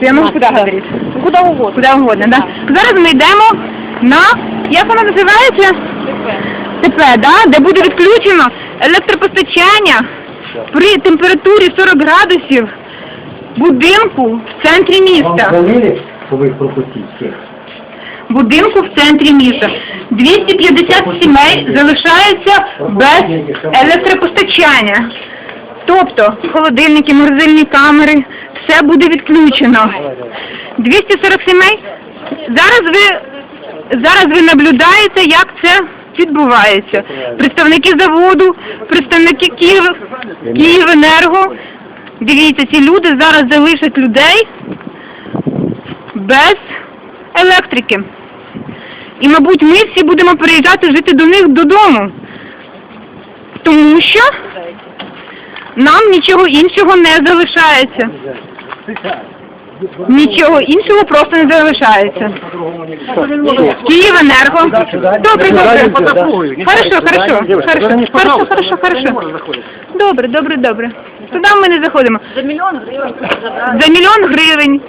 что я могу куда говорить? Куда угодно. Куда угодно, да? Зараз ми йдемо на, як вона називається? ТП, да? де буде відключено електропостачання при температурі 40 градусів будинку в центрі Вам міста. дзвонили, що ви пропустіть всіх? Будинку в центрі міста. 250 сімей залишаються без електропостачання. Тобто холодильники, морозильні камери, все буде відключено. 240 сімей. Зараз ви зараз ви наблюдаєте, як це відбувається. Представники заводу, представники Київ, Київенерго. Дивіться, ці люди зараз залишать людей без електрики. І, мабуть, ми всі будемо переїжджати жити до них додому. Тому що нам нічого іншого не залишається. Нічого іншого просто не залишається. Київенерго. Добре, добре. Хорошо, хорошо. Хорошо, хорошо, хорошо, хорошо. Добре, добре, добре. Туди ми не заходимо. За миллион гривен забрали. За мільйон гривень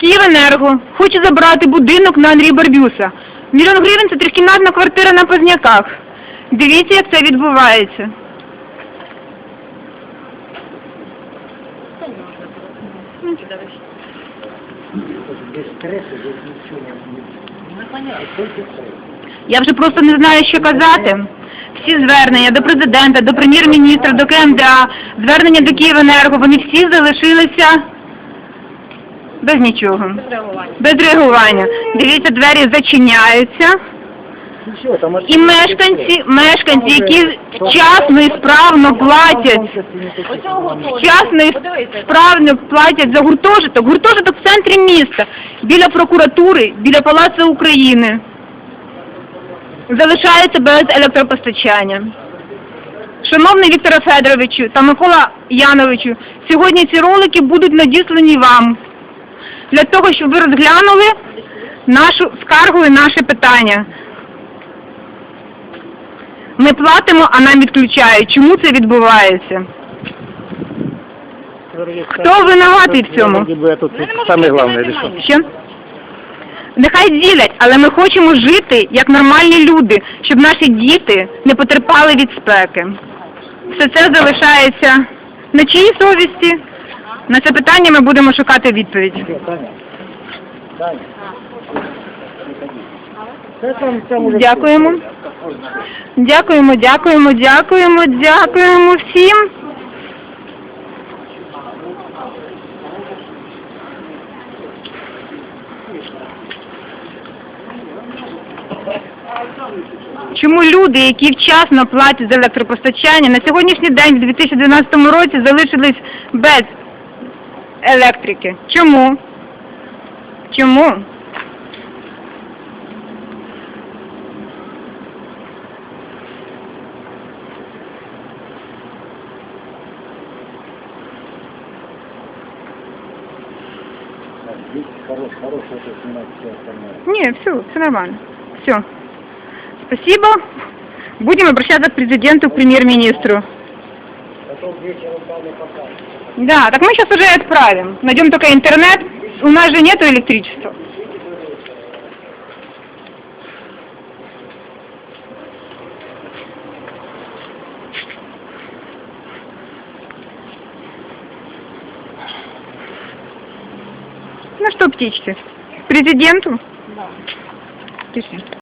Київенерго хоче забрати будинок на Андрій Барбюса. Мільйон гривень це трикімнатна квартира на Позняках. Дивіться, як це відбувається. Без стресу, не Я вже просто не знаю, що казати. Всі звернення до президента, до прем'єр-міністра, до КМДА, звернення до Київенерго, вони всі залишилися без нічого, без реагування. Дивіться, двері зачиняються. І мешканці, мешканці, які вчасно і справно платять, вчасно і справно платять за гуртожиток. Гуртожиток в центрі міста, біля прокуратури, біля Палацу України. Залишається без електропостачання. Шановний Вікторе Федоровичу та Микола Яновичу, сьогодні ці ролики будуть надіслані вам для того, щоб ви розглянули нашу скаргу і наше питання. Ми платимо, а нам відключають. Чому це відбувається? Хто винуватий в цьому? Тут саме головне, що? Що? Нехай ділять, але ми хочемо жити як нормальні люди, щоб наші діти не потерпали від спеки. Все це залишається на чиїй совісті? На це питання ми будемо шукати відповідь. Дякуємо. Дякуємо, дякуємо, дякуємо, дякуємо всім. Чому люди, які вчасно платять за електропостачання, на сьогоднішній день, в 2012 році, залишились без електрики? Чому? Чому? Здесь все. Не, все, все нормально. Все. Спасибо. Будем обращаться к президенту, к премьер-министру. Да, так мы сейчас уже отправим. Найдем только интернет. У нас же нету электричества. Ну что, птички, президенту? Да. Пиши.